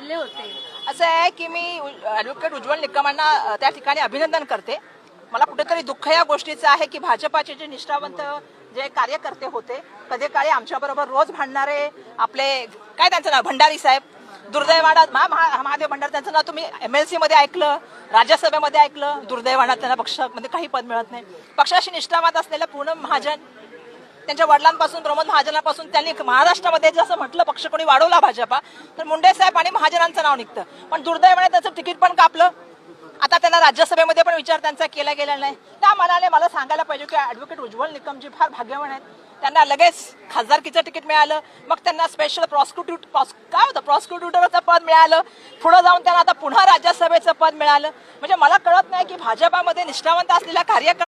ते होते. असं आहे की मी ॲडव्होकेट उज्ज्वल निकमांना त्या ठिकाणी अभिनंदन करते. मला कुठेतरी दुःख या गोष्टीचं आहे की भाजपाचे जे निष्ठावंत जे कार्यकर्ते होते कधी काळी आमच्याबरोबर रोज भांडणारे आपले काय त्यांचं नाव? भंडारी साहेब. दुर्दैवाना महा महा- महादेव भंडारी त्यांचं नाव तुम्ही एमएलसी मध्ये ऐकलं राज्यसभेमध्ये ऐकलं. दुर्दैवाना त्यांना पक्षामध्ये काही पद मिळत नाही. पक्षाशी निष्ठावाद असलेलं पूनम महाजन त्यांच्या वडिलांपासून प्रमोद महाजनापासून त्यांनी महाराष्ट्रामध्ये जसं म्हटलं पक्ष कोणी वाढवला भाजपा तर मुंडे साहेब आणि महाजनांचं नाव निघतं. पण दुर्दैवाने त्याचं तिकीट पण कापलं. आता त्यांना राज्यसभेमध्ये पण विचार त्यांचा केला गेला नाही. त्या मनाने मला सांगायला पाहिजे की ऍडव्होकेट उज्ज्वल निकमजी फार भाग्यवान आहेत. त्यांना लगेच खासदारकीचं तिकीट मिळालं. मग त्यांना स्पेशल प्रॉसिक्युट काय होतं? प्रॉस्क्युट्युटरचं पद मिळालं. पुढं जाऊन त्यांना आता पुन्हा राज्यसभेचं पद मिळालं. म्हणजे मला कळत नाही की भाजपामध्ये निष्ठावंत असलेल्या कार्यकर्ता